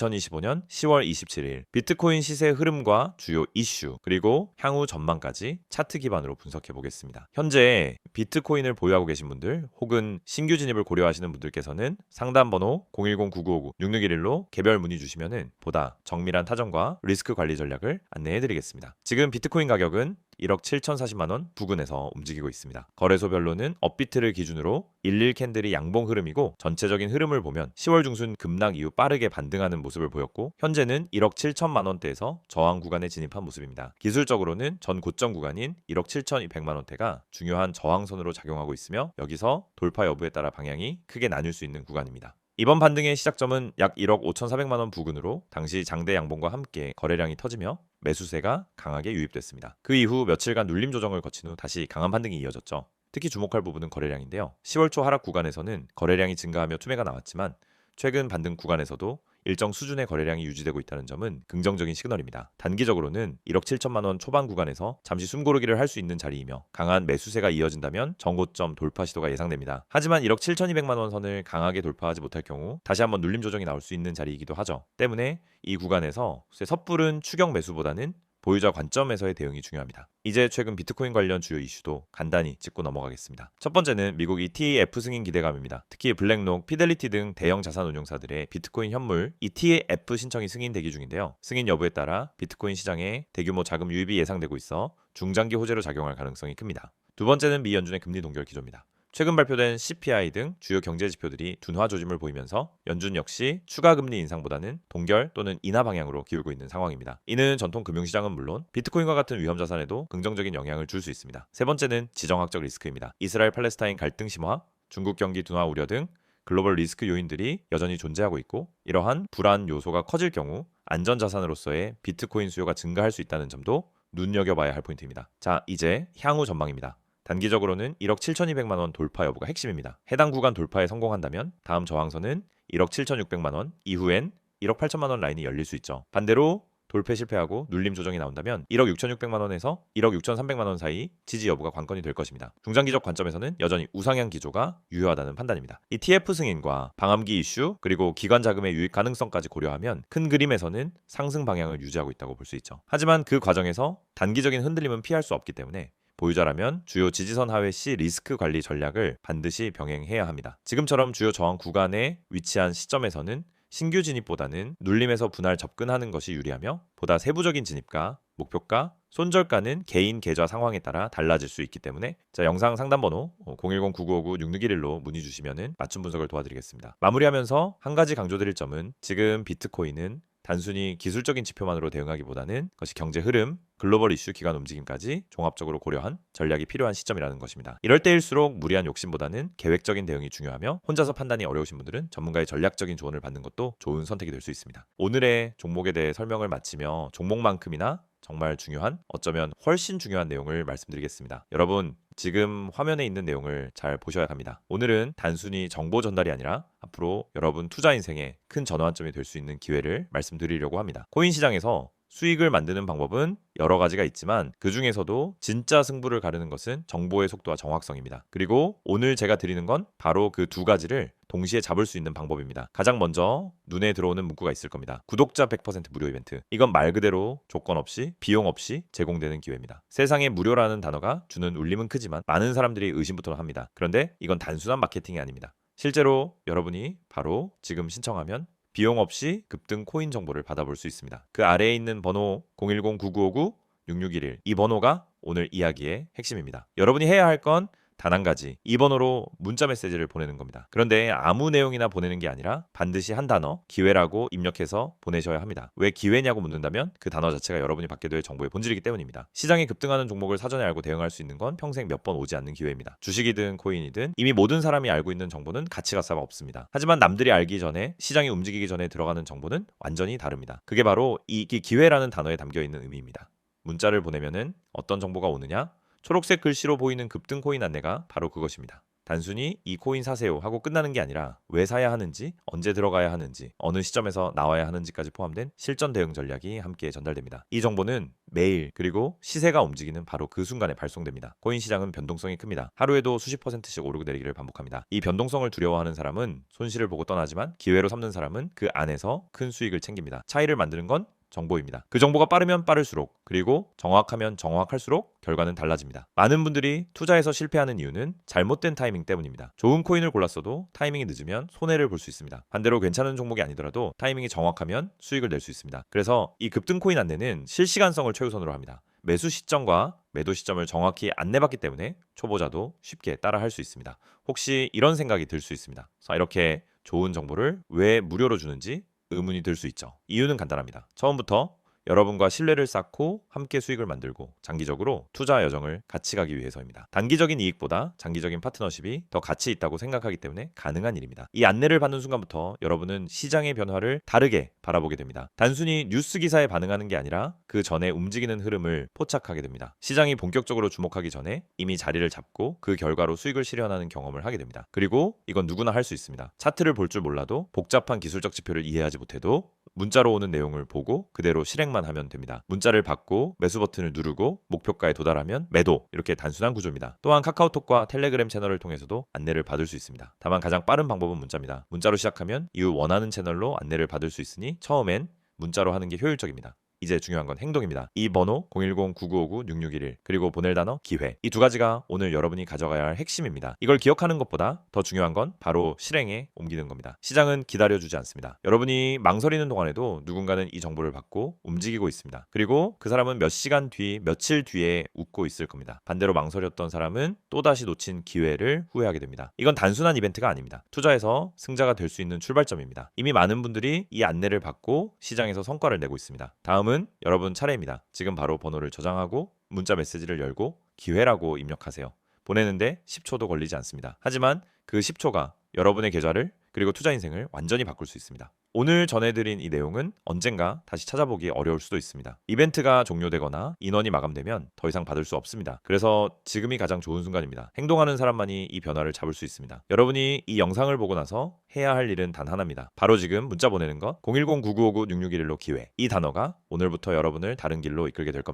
2025년 10월 27일 비트코인 시세 흐름과 주요 이슈 그리고 향후 전망까지 차트 기반으로 분석해 보겠습니다. 현재 비트코인을 보유하고 계신 분들 혹은 신규 진입을 고려하시는 분들께서는 상담 번호 010-9959-6611로 개별 문의 주시면은 보다 정밀한 타점과 리스크 관리 전략을 안내해 드리겠습니다. 지금 비트코인 가격은 1억 7,040만 원 부근에서 움직이고 있습니다. 거래소별로는 업비트를 기준으로 11 캔들이 양봉 흐름이고 전체적인 흐름을 보면 10월 중순 급락 이후 빠르게 반등하는 모습을 보였고 현재는 1억 7천만 원대에서 저항 구간에 진입한 모습입니다. 기술적으로는 전 고점 구간인 1억 7,200만 원대가 중요한 저항선으로 작용하고 있으며 여기서 돌파 여부에 따라 방향이 크게 나뉠 수 있는 구간입니다. 이번 반등의 시작점은 약 1억 5,400만 원 부근으로 당시 장대 양봉과 함께 거래량이 터지며 매수세가 강하게 유입됐습니다. 그 이후 며칠간 눌림 조정을 거친 후 다시 강한 반등이 이어졌죠. 특히 주목할 부분은 거래량인데요. 10월 초 하락 구간에서는 거래량이 증가하며 투매가 나왔지만 최근 반등 구간에서도 일정 수준의 거래량이 유지되고 있다는 점은 긍정적인 시그널입니다. 단기적으로는 1억 7천만 원 초반 구간에서 잠시 숨고르기를 할 수 있는 자리이며 강한 매수세가 이어진다면 정고점 돌파 시도가 예상됩니다. 하지만 1억 7,200만 원 선을 강하게 돌파하지 못할 경우 다시 한번 눌림 조정이 나올 수 있는 자리이기도 하죠. 때문에 이 구간에서 섣부른 추격 매수보다는 보유자 관점에서의 대응이 중요합니다. 이제 최근 비트코인 관련 주요 이슈도 간단히 짚고 넘어가겠습니다. 첫 번째는 미국 ETF 승인 기대감입니다. 특히 블랙록, 피델리티 등 대형 자산 운용사들의 비트코인 현물 ETF 신청이 승인 대기 중인데요. 승인 여부에 따라 비트코인 시장에 대규모 자금 유입이 예상되고 있어 중장기 호재로 작용할 가능성이 큽니다. 두 번째는 미 연준의 금리 동결 기조입니다. 최근 발표된 CPI 등 주요 경제 지표들이 둔화 조짐을 보이면서 연준 역시 추가 금리 인상보다는 동결 또는 인하 방향으로 기울고 있는 상황입니다. 이는 전통 금융시장은 물론 비트코인과 같은 위험 자산에도 긍정적인 영향을 줄 수 있습니다. 세 번째는 지정학적 리스크입니다. 이스라엘 팔레스타인 갈등 심화, 중국 경기 둔화 우려 등 글로벌 리스크 요인들이 여전히 존재하고 있고 이러한 불안 요소가 커질 경우 안전 자산으로서의 비트코인 수요가 증가할 수 있다는 점도 눈여겨봐야 할 포인트입니다. 자, 이제 향후 전망입니다. 단기적으로는 1억 7,200만 원 돌파 여부가 핵심입니다. 해당 구간 돌파에 성공한다면 다음 저항선은 1억 7,600만 원, 이후엔 1억 8천만 원 라인이 열릴 수 있죠. 반대로 돌파 실패하고 눌림 조정이 나온다면 1억 6,600만 원에서 1억 6,300만 원 사이 지지 여부가 관건이 될 것입니다. 중장기적 관점에서는 여전히 우상향 기조가 유효하다는 판단입니다. 이 TF 승인과 방암기 이슈 그리고 기관 자금의 유입 가능성까지 고려하면 큰 그림에서는 상승 방향을 유지하고 있다고 볼 수 있죠. 하지만 그 과정에서 단기적인 흔들림은 피할 수 없기 때문에 보유자라면 주요 지지선 하회 시 리스크 관리 전략을 반드시 병행해야 합니다. 지금처럼 주요 저항 구간에 위치한 시점에서는 신규 진입보다는 눌림에서 분할 접근하는 것이 유리하며 보다 세부적인 진입가, 목표가, 손절가는 개인 계좌 상황에 따라 달라질 수 있기 때문에 자 영상 상담 번호 010-9959-6611로 문의 주시면 맞춤 분석을 도와드리겠습니다. 마무리하면서 한 가지 강조드릴 점은 지금 비트코인은 단순히 기술적인 지표만으로 대응하기보다는 그것이 경제 흐름, 글로벌 이슈 기간 움직임까지 종합적으로 고려한 전략이 필요한 시점이라는 것입니다. 이럴 때일수록 무리한 욕심보다는 계획적인 대응이 중요하며 혼자서 판단이 어려우신 분들은 전문가의 전략적인 조언을 받는 것도 좋은 선택이 될 수 있습니다. 오늘의 종목에 대해 설명을 마치며 종목만큼이나 정말 중요한 어쩌면 훨씬 중요한 내용을 말씀드리겠습니다. 여러분 지금 화면에 있는 내용을 잘 보셔야 합니다. 오늘은 단순히 정보 전달이 아니라 앞으로 여러분 투자 인생에 큰 전환점이 될 수 있는 기회를 말씀드리려고 합니다. 코인 시장에서 수익을 만드는 방법은 여러 가지가 있지만 그 중에서도 진짜 승부를 가르는 것은 정보의 속도와 정확성입니다. 그리고 오늘 제가 드리는 건 바로 그 두 가지를 동시에 잡을 수 있는 방법입니다. 가장 먼저 눈에 들어오는 문구가 있을 겁니다. 구독자 100% 무료 이벤트. 이건 말 그대로 조건 없이 비용 없이 제공되는 기회입니다. 세상에 무료라는 단어가 주는 울림은 크지만 많은 사람들이 의심부터 합니다. 그런데 이건 단순한 마케팅이 아닙니다. 실제로 여러분이 바로 지금 신청하면 비용 없이 급등 코인 정보를 받아볼 수 있습니다. 그 아래에 있는 번호 010-9959-6611 이 번호가 오늘 이야기의 핵심입니다. 여러분이 해야 할 건 단 한 가지 2번으로 문자 메시지를 보내는 겁니다. 그런데 아무 내용이나 보내는 게 아니라 반드시 한 단어 기회라고 입력해서 보내셔야 합니다. 왜 기회냐고 묻는다면 그 단어 자체가 여러분이 받게 될 정보의 본질이기 때문입니다. 시장이 급등하는 종목을 사전에 알고 대응할 수 있는 건 평생 몇 번 오지 않는 기회입니다. 주식이든 코인이든 이미 모든 사람이 알고 있는 정보는 가치가 싸 없습니다. 하지만 남들이 알기 전에 시장이 움직이기 전에 들어가는 정보는 완전히 다릅니다. 그게 바로 이 기회라는 단어에 담겨 있는 의미입니다. 문자를 보내면은 어떤 정보가 오느냐? 초록색 글씨로 보이는 급등 코인 안내가 바로 그것입니다. 단순히 이 코인 사세요 하고 끝나는 게 아니라 왜 사야 하는지, 언제 들어가야 하는지, 어느 시점에서 나와야 하는지까지 포함된 실전 대응 전략이 함께 전달됩니다. 이 정보는 매일 그리고 시세가 움직이는 바로 그 순간에 발송됩니다. 코인 시장은 변동성이 큽니다. 하루에도 수십 퍼센트씩 오르고 내리기를 반복합니다. 이 변동성을 두려워하는 사람은 손실을 보고 떠나지만 기회로 삼는 사람은 그 안에서 큰 수익을 챙깁니다. 차이를 만드는 건 정보입니다. 그 정보가 빠르면 빠를수록 그리고 정확하면 정확할수록 결과는 달라집니다. 많은 분들이 투자에서 실패하는 이유는 잘못된 타이밍 때문입니다. 좋은 코인을 골랐어도 타이밍이 늦으면 손해를 볼 수 있습니다. 반대로 괜찮은 종목이 아니더라도 타이밍이 정확하면 수익을 낼 수 있습니다. 그래서 이 급등 코인 안내는 실시간성을 최우선으로 합니다. 매수 시점과 매도 시점을 정확히 안내받기 때문에 초보자도 쉽게 따라 할 수 있습니다. 혹시 이런 생각이 들 수 있습니다. 자, 이렇게 좋은 정보를 왜 무료로 주는지 의문이 들 수 있죠. 이유는 간단합니다. 처음부터 여러분과 신뢰를 쌓고 함께 수익을 만들고 장기적으로 투자 여정을 같이 가기 위해서입니다. 단기적인 이익보다 장기적인 파트너십이 더 가치 있다고 생각하기 때문에 가능한 일입니다. 이 안내를 받는 순간부터 여러분은 시장의 변화를 다르게 바라보게 됩니다. 단순히 뉴스 기사에 반응하는 게 아니라 그 전에 움직이는 흐름을 포착하게 됩니다. 시장이 본격적으로 주목하기 전에 이미 자리를 잡고 그 결과로 수익을 실현하는 경험을 하게 됩니다. 그리고 이건 누구나 할 수 있습니다. 차트를 볼 줄 몰라도 복잡한 기술적 지표를 이해하지 못해도 문자로 오는 내용을 보고 그대로 실행만 하면 됩니다. 문자를 받고 매수 버튼을 누르고 목표가에 도달하면 매도 이렇게 단순한 구조입니다. 또한 카카오톡과 텔레그램 채널을 통해서도 안내를 받을 수 있습니다. 다만 가장 빠른 방법은 문자입니다. 문자로 시작하면 이후 원하는 채널로 안내를 받을 수 있으니 처음엔 문자로 하는 게 효율적입니다. 이제 중요한 건 행동입니다. 이 번호 010-9959-6611 그리고 보낼 단어 기회 이 두 가지가 오늘 여러분이 가져가야 할 핵심입니다. 이걸 기억하는 것보다 더 중요한 건 바로 실행에 옮기는 겁니다. 시장은 기다려주지 않습니다. 여러분이 망설이는 동안에도 누군가는 이 정보를 받고 움직이고 있습니다. 그리고 그 사람은 몇 시간 뒤, 며칠 뒤에 웃고 있을 겁니다. 반대로 망설였던 사람은 또다시 놓친 기회를 후회하게 됩니다. 이건 단순한 이벤트가 아닙니다. 투자에서 승자가 될 수 있는 출발점입니다. 이미 많은 분들이 이 안내를 받고 시장에서 성과를 내고 있습니다. 다음 은 여러분 차례입니다. 지금 바로 번호를 저장하고 문자 메시지를 열고 기회라고 입력하세요. 보내는데 10초도 걸리지 않습니다. 하지만 그 10초가 여러분의 계좌를 그리고 투자 인생을 완전히 바꿀 수 있습니다. 오늘 전해드린 이 내용은 언젠가 다시 찾아보기 어려울 수도 있습니다. 이벤트가 종료되거나 인원이 마감되면 더 이상 받을 수 없습니다. 그래서 지금이 가장 좋은 순간입니다. 행동하는 사람만이 이 변화를 잡을 수 있습니다. 여러분이 이 영상을 보고 나서 해야 할 일은 단 하나입니다. 바로 지금 문자 보내는 것 010-9959-6611로 기회. 이 단어가 오늘부터 여러분을 다른 길로 이끌게 될 겁니다.